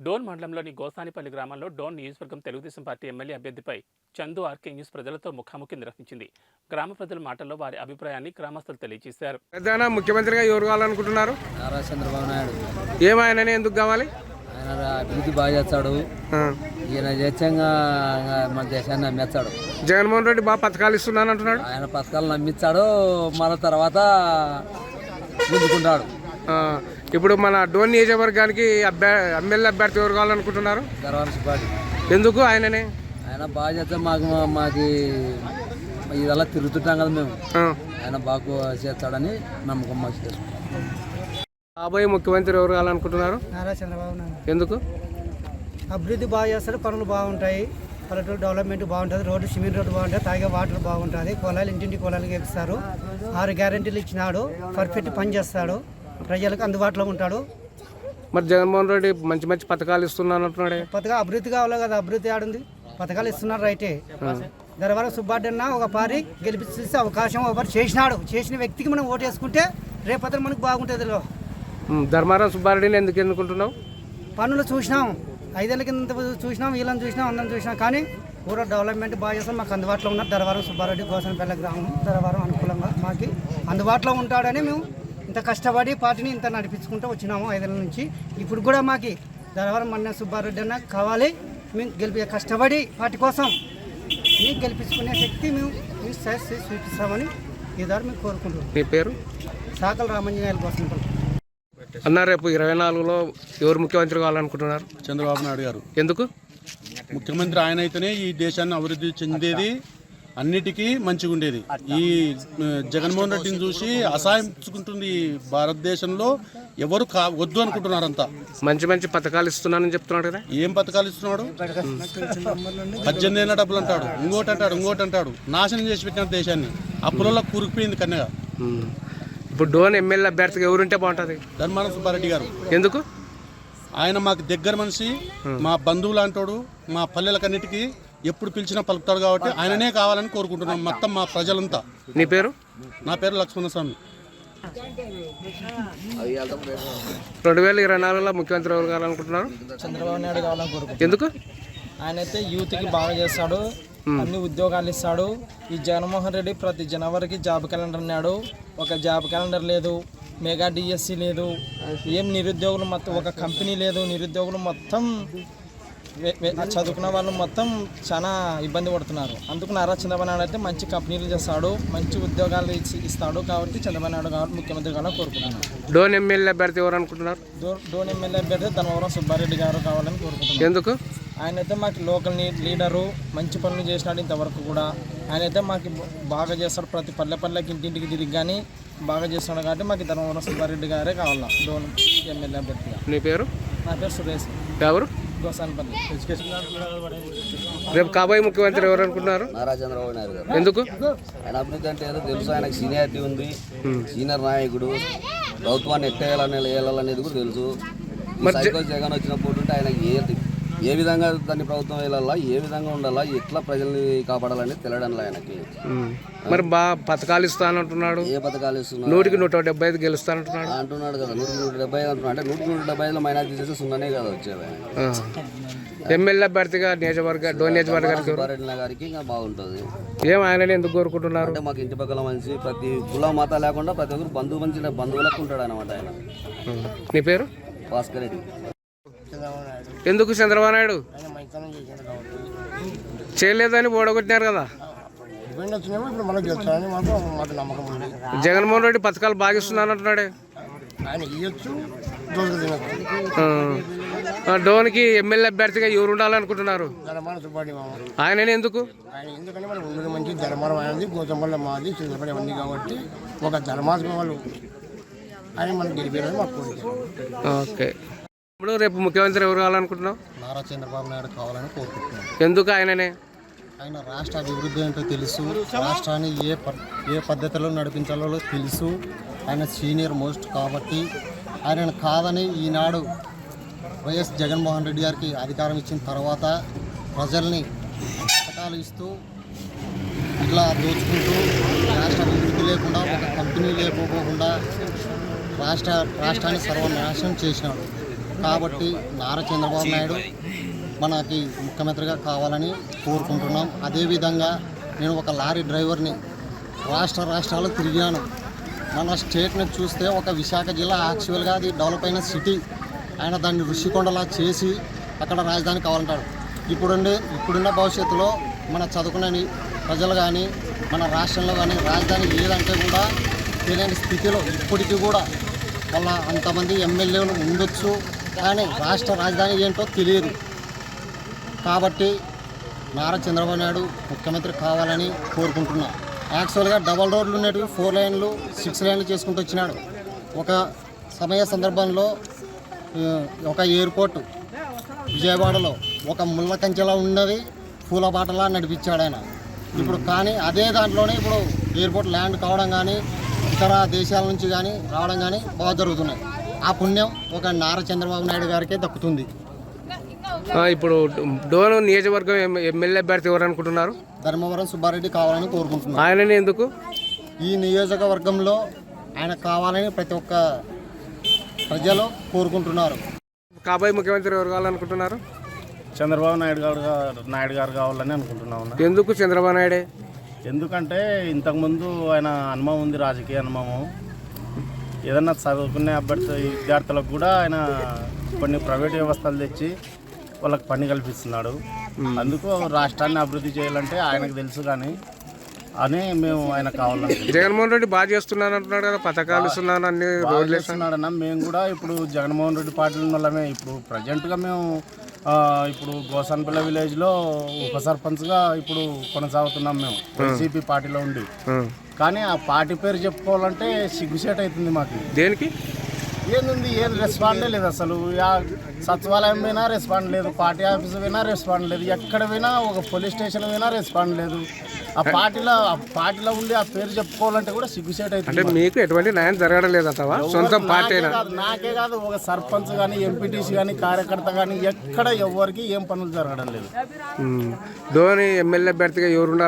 డోన్ మండలంలోని గోసానిపల్లి గ్రామంలో డోన్ నియోజకవర్గం తెలుగుదేశం పార్టీ ఎమ్మెల్యే అభ్యర్థిపై చందు ఆర్కే న్యూస్ ప్రజలతో ముఖాముఖి నిర్వహించింది. గ్రామ ప్రజల మాటల్లో వారి అభిప్రాయాన్ని గ్రామస్తులు తెలియజేశారు. పెద్దనా ముఖ్యమంత్రిగా ఎవరు కావాలనుకుంటున్నారు? నారా చంద్రబాబు నాయుడు. ఏమాయనని ఎందుకు కావాలి? ఆయన అభివృద్ధి బాగా చేస్తాడు. ఈయన చేత్యంగా మన దేశాన్ని నమ్మేస్తాడు. జగన్మోహన్ రెడ్డి బాగా పథకాలు ఇస్తున్నాను అంటున్నాడు. ఆయన పథకాలు నమ్మిస్తాడు మన తర్వాత గుంజుకుంటాడు ఆ, ఇప్పుడు మన డోన్ నియోజకవర్గానికి అభ్యా ఎమ్మెల్యే అభ్యర్థి ఎవరు కావాలనుకుంటున్నారు? ఎందుకు ఆయననే? ఆయన బాగా చేస్తే మాకు మాకు ఇదలా తిరుగుతుంటాం కదా మేము. ఆ. ఆయన బాగా చేస్తాడని నమ్మకం మాకు చేసుకుంటాం. కాబోయే ముఖ్యమంత్రి ఎవరు కావాలనుకుంటున్నారు? నారా చంద్రబాబు నాయుడు. ఎందుకు? అభివృద్ధి బాగా చేస్తారు పనులు బాగుంటాయి. పల్లెటూరు డెవలప్మెంట్ బాగుంటుంది. రోడ్డు సిమెంట్ రోడ్డు బాగుంటుంది. తాగే వాటర్ బాగుంటుంది. పొలాలు ఇంటింటి పొలాలకి ఇస్తారు ఆరు గ్యారెంటీలు ఇచ్చినాడు. పర్ఫెక్ట్ పని చేస్తాడు. ప్రజలకు అందుబాటులో ఉంటాడు. మరి జగన్మోహన్ రెడ్డి మంచి మంచి పథకాలు ఇస్తున్నాను అంటున్నాడే. పథకా అభివృద్ధి కావాలి కదా అభివృద్ధి ఆడుంది. పథకాలు ఇస్తున్నారు రైటే ధరవర సుబ్బారెడ్డి ఒక పారి గెలిపించే అవకాశం ఒకటి చేసినాడు. చేసిన వ్యక్తికి మనం ఓటు వేసుకుంటే రేపొద్దున మనకు బాగుంటుంది ధర్మారావు సుబ్బారెడ్డిని ఎందుకు ఎన్నుకుంటున్నావు? పనులు చూసినాం. ఐదేళ్ళ కింద చూసినాం వీళ్ళని చూసినాం అందరం చూసినాం. కానీ ఊరో డెవలప్మెంట్ బాగా చేస్తాం మాకు అందుబాటులో ఉన్న ధరవరం సుబ్బారెడ్డి గోసనపల్లి గ్రామం ధరవరం అనుకూలంగా మాకు అందుబాటులో ఉంటాడని మేము ఇంత కష్టపడి పార్టీని ఇంత నడిపించుకుంటూ వచ్చినాము ఐదేళ్ళ నుంచి. ఇప్పుడు కూడా మాకు ధరవరం మన్న సుబ్బారెడ్డి అన్న కావాలి. మేము గెలిపి కష్టపడి పార్టీ కోసం మేము గెలిపించుకునే శక్తి మేము మేము చేసి చూపిస్తామని ఈ ద్వారా మేము కోరుకుంటున్నాం. నీ పేరు? సాకల రామంజనేయుల గోసనపల్లి అన్న రేపు ఇరవై నాలుగులో ఎవరు ముఖ్యమంత్రి కావాలనుకుంటున్నారు? చంద్రబాబు నాయుడు గారు. ఎందుకు? ముఖ్యమంత్రి ఆయన అయితేనే ఈ దేశాన్ని అభివృద్ధి చెందేది. అన్నిటికీ మంచిగా ఉండేది ఈ జగన్మోహన్ రెడ్డిని చూసి అసహించుకుంటుంది ఈ భారతదేశంలో ఎవరు కా వద్దు అనుకుంటున్నారంతా. మంచి మంచి పథకాలు ఇస్తున్నానని చెప్తున్నాడు కదా. ఏం పథకాలు ఇస్తున్నాడు? పద్దెనిమిది ఏళ్ళ డబ్బులు అంటాడు ఇంకోటి అంటాడు ఇంకోటి అంటాడు నాశనం చేసి పెట్టిన దేశాన్ని. అప్పులలో కూరుకుపోయింది కన్యగా ఉమ్. ఇప్పుడు డోన్ ఎమ్మెల్యే అభ్యర్థిగా ఎవరుంటే బాగుంటుంది? ధర్మాన సుబ్బారెడ్డి గారు. ఎందుకు? ఆయన మాకు దగ్గర మనిషి మా బంధువులు అంటాడు మా పల్లెలకన్నిటికీ ఎప్పుడు పిలిచినా పలుకుతాడు కాబట్టి ఆయననే కావాలని కోరుకుంటున్నాం మొత్తం మా ప్రజలంతా. నీ పేరు? నా పేరు లక్ష్మణ స్వామి రెండు వేల ఇరవై నాలుగులో ముఖ్యమంత్రి ఎవరు కావాలనుకుంటున్నారు? చంద్రబాబు నాయుడు కావాలని కోరుకుంటున్నాను. ఎందుకు? ఆయన అయితే యూత్కి బాగా చేస్తాడు అన్ని ఉద్యోగాలు ఇస్తాడు. ఈ జగన్మోహన్ రెడ్డి ప్రతి జనవరికి జాబ్ క్యాలెండర్ అన్నాడు. ఒక జాబ్ క్యాలెండర్ లేదు మెగా డిఎస్సి లేదు ఏం నిరుద్యోగులు మొత్తం ఒక కంపెనీ లేదు నిరుద్యోగులు మొత్తం చదువుకున్న వాళ్ళు మొత్తం చాలా ఇబ్బంది పడుతున్నారు. అందుకు నారా చంద్రబాబు నాయుడు అయితే మంచి కంపెనీలు చేస్తాడు మంచి ఉద్యోగాలు ఇచ్చి ఇస్తాడు కాబట్టి చంద్రబాబు నాయుడు కావాలి ముఖ్యమంత్రి కావాలని కోరుకుంటున్నాను డోన్ ఎమ్మెల్యే అభ్యర్థి ఎవరు అనుకుంటున్నారు? డోన్ ఎమ్మెల్యే అభ్యర్థి ధర్మవరం సుబ్బారెడ్డి గారు కావాలని కోరుకుంటున్నాను ఎందుకు? ఆయన అయితే మాకు లోకల్ లీడరు మంచి పనులు చేసినాడు ఇంతవరకు కూడా. ఆయన అయితే మాకు బాగా చేస్తాడు. ప్రతి పల్లె పల్లెకి ఇంటింటికి తిరిగి కానీ బాగా చేస్తున్నాడు కాబట్టి మాకు ధర్మవరం సుబ్బారెడ్డి గారే కావాలా డోన్ ఎమ్మెల్యే అభ్యర్థిగా. నీ పేరు? నా పేరు సురేష్. ఎవరు? రేపు కాబోయే ముఖ్యమంత్రి ఎవరు అనుకుంటున్నారు? నారా చంద్రబాబు నాయుడు గారు. ఎందుకు? ఆయన అభివృద్ధి అంటే ఏదో తెలుసు. ఆయనకు సీనియారిటీ ఉంది. సీనియర్ నాయకుడు. ప్రభుత్వాన్ని ఎట్టేయాలని వేయాలనేది కూడా తెలుసు. సైకో జగన్ వచ్చినప్పుడు ఉంటే ఆయనకి ఏ ఏ విధంగా దాన్ని ప్రభుత్వం వెళ్ళాలా? ఏ విధంగా ఉండాలా? ఎట్లా ప్రజల్ని కాపాడాలని తెలియడం ఆయనకి. మరి బాగా పథకాలు ఇస్తానంటున్నాడు. ఏ పథకాలు ఇస్తున్నారు నూటికి నూట డెబ్బై ఐదు గెలుస్తానంటున్నాడు. అంటున్నాడు కదా నూటికి నూట డెబ్బై ఐదు అంటున్నాడు. అంటే నూటికి నూట డెబ్బై ఐదులో మైనార్టీ చేస్తే సున్నానే కదా వచ్చేది ఆయన. ఎమ్మెల్యే అభ్యర్థిగా నియోజకవర్గ డోన్ నియోజకవర్గానికి గారికి ఇంకా బాగుంటుంది. ఏం ఆయనని ఎందుకు కోరుకుంటున్నారు? అంటే మాకు ఇంటి పక్కల మనిషి ప్రతి కుల మత లేకుండా ప్రతి ఒక్కరు బంధువు మంచి బంధువులకు ఉంటాడు అనమాట ఆయన. నీ పేరు? భాస్కర్ రెడ్డి. ఎందుకు చంద్రబాబు నాయుడు? చేయలేదని ఓడగొట్టినారు కదా. జగన్మోహన్ రెడ్డి పథకాలు బాగా ఇస్తున్నాను అంటున్నాడే డోన్కి ఎమ్మెల్యే అభ్యర్థిగా ఎవరు ఉండాలనుకుంటున్నారు? ఎందుకు? ఆయన ఎందుకంటే మనం ఉండడం మంచి ధర్మారం గోతంపల్ల మాది కాబట్టి ఒక ధర్మాత్మ వాళ్ళు. ఆయన మనం గెలిపారని మాకు ఓకే. ఇప్పుడు రేపు ముఖ్యమంత్రి ఎవరు కావాలనుకుంటున్నావు? నారా చంద్రబాబు నాయుడు కావాలని కోరుకుంటున్నాం ఎందుకు ఆయననే? ఆయన రాష్ట్ర అభివృద్ధి ఏంటో తెలుసు. రాష్ట్రాన్ని ఏ ప- ఏ పద్ధతిలో నడిపించాలో తెలుసు. ఆయన సీనియర్ మోస్ట్ కాబట్టి ఆయనను కాదని ఈనాడు వైఎస్ జగన్మోహన్ రెడ్డి గారికి అధికారం ఇచ్చిన తర్వాత ప్రజల్ని పథకాలు ఇస్తూ ఇట్లా దోచుకుంటూ రాష్ట్ర అభివృద్ధి లేకుండా ఒక కంపెనీ లేకపోకుండా రాష్ట్ర రాష్ట్రాన్ని సర్వనాశనం చేసినాడు. కాబట్టి నారా చంద్రబాబు నాయుడు మనకి ముఖ్యమంత్రిగా కావాలని కోరుకుంటున్నాం. అదేవిధంగా నేను ఒక లారీ డ్రైవర్ని రాష్ట్ర రాష్ట్రాలు తిరిగాను. మన స్టేట్ని చూస్తే ఒక విశాఖ జిల్లా యాక్చువల్గా అది డెవలప్ అయిన సిటీ ఆయన దాన్ని ఋషికొండలా చేసి అక్కడ రాజధాని కావాలంటాడు. ఇప్పుడుండే ఇప్పుడున్న భవిష్యత్తులో మన చదువుకునే ప్రజలు కానీ మన రాష్ట్రంలో కానీ రాజధాని ఏదంటే కూడా తెలియని స్థితిలో ఇప్పటికీ కూడా వాళ్ళ అంతమంది ఎమ్మెల్యేలు ఉండొచ్చు. కానీ రాష్ట్ర రాజధాని ఏంటో తెలియదు. కాబట్టి నారా చంద్రబాబు నాయుడు ముఖ్యమంత్రి కావాలని కోరుకుంటున్నా. యాక్చువల్గా డబల్ రోడ్లు ఉన్నట్టు ఫోర్ లైన్లు సిక్స్ లైన్లు చేసుకుంటూ వచ్చినాడు. ఒక సమయ సందర్భంలో ఒక ఎయిర్పోర్ట్ విజయవాడలో ఒక ముళ్ళ కంచెలా ఉన్నది పూల బాటలా నడిపించాడు ఆయన. ఇప్పుడు కానీ అదే దాంట్లోనే ఇప్పుడు ఎయిర్పోర్ట్ ల్యాండ్ కావడం కానీ ఇతర దేశాల నుంచి కానీ రావడం కానీ బాగా జరుగుతున్నాయి. ఆ పుణ్యం ఒక నారా చంద్రబాబు నాయుడు గారికే దక్కుతుంది. ఆ, ఇప్పుడు డోన్ నియోజకవర్గం ఎమ్- ఎమ్మెల్యే అభ్యర్థి ఎవరు అనుకుంటున్నారు? ధర్మవరం సుబ్బారెడ్డి కావాలని కోరుకుంటున్నాను ఆయనని ఎందుకు? ఈ నియోజకవర్గంలో ఆయన కావాలని ప్రతి ఒక్క ప్రజలు కోరుకుంటున్నారు. కాబోయే ముఖ్యమంత్రి ఎవరు కావాలనుకుంటున్నారు? చంద్రబాబు నాయుడు గారు నాయుడు గారు కావాలని అనుకుంటున్నాం ఎందుకు చంద్రబాబు నాయుడే? ఎందుకంటే ఇంతకుముందు ఆయన అనుభవం ఉంది రాజకీయ అనుభవం. ఏదన్నా చదువుకునే అభ్యర్థి విద్యార్థులకు కూడా ఆయన కొన్ని ప్రైవేట్ వ్యవస్థలు తెచ్చి వాళ్ళకి పని కల్పిస్తున్నాడు. అందుకు రాష్ట్రాన్ని అభివృద్ధి చేయాలంటే ఆయనకు తెలుసు కానీ అని మేము ఆయన కావాలనుకుంటున్నాం. జగన్మోహన్ రెడ్డి బాగా చేస్తున్నాను అంటున్నాడు కదా పథకాలు ఇస్తున్నాను అన్ని బాగా చేస్తున్నాడన్న మేము కూడా ఇప్పుడు జగన్మోహన్ రెడ్డి పార్టీ వాళ్ళమే ఇప్పుడు ప్రజెంట్గా మేము ఇప్పుడు గోసాన్పల్లి విలేజ్లో ఉప సర్పంచ్గా ఇప్పుడు కొనసాగుతున్నాం మేము వైసీపీ పార్టీలో ఉండి. కానీ ఆ పార్టీ పేరు చెప్పుకోవాలంటే సిగ్గుసేట్ అవుతుంది మాకు. దేనికి? ఏంది ఏం రెస్పాండే లేదు అసలు. సచివాలయం పోయినా రెస్పాండ్ లేదు పార్టీ ఆఫీస్ పోయినా రెస్పాండ్ లేదు ఎక్కడ పోయినా ఒక పోలీస్ స్టేషన్ పోయినా రెస్పాండ్ లేదు. ఆ పార్టీలో ఆ పార్టీలో ఉండి ఆ పేరు చెప్పుకోవాలంటే కూడా సిగ్గుసేట్ అంటే అవుతుంది మీకు ఎటువంటి న్యాయం జరగడం లేదంటావా సొంత పార్టీ నాకే కాదు నాకే కాదు ఒక సర్పంచ్ కానీ ఎంపీటీసీ కానీ కార్యకర్త కానీ ఎక్కడ ఎవరికి ఏం పనులు జరగడం లేదు. ధోని ఎమ్మెల్యే అభ్యర్థిగా ఎవరు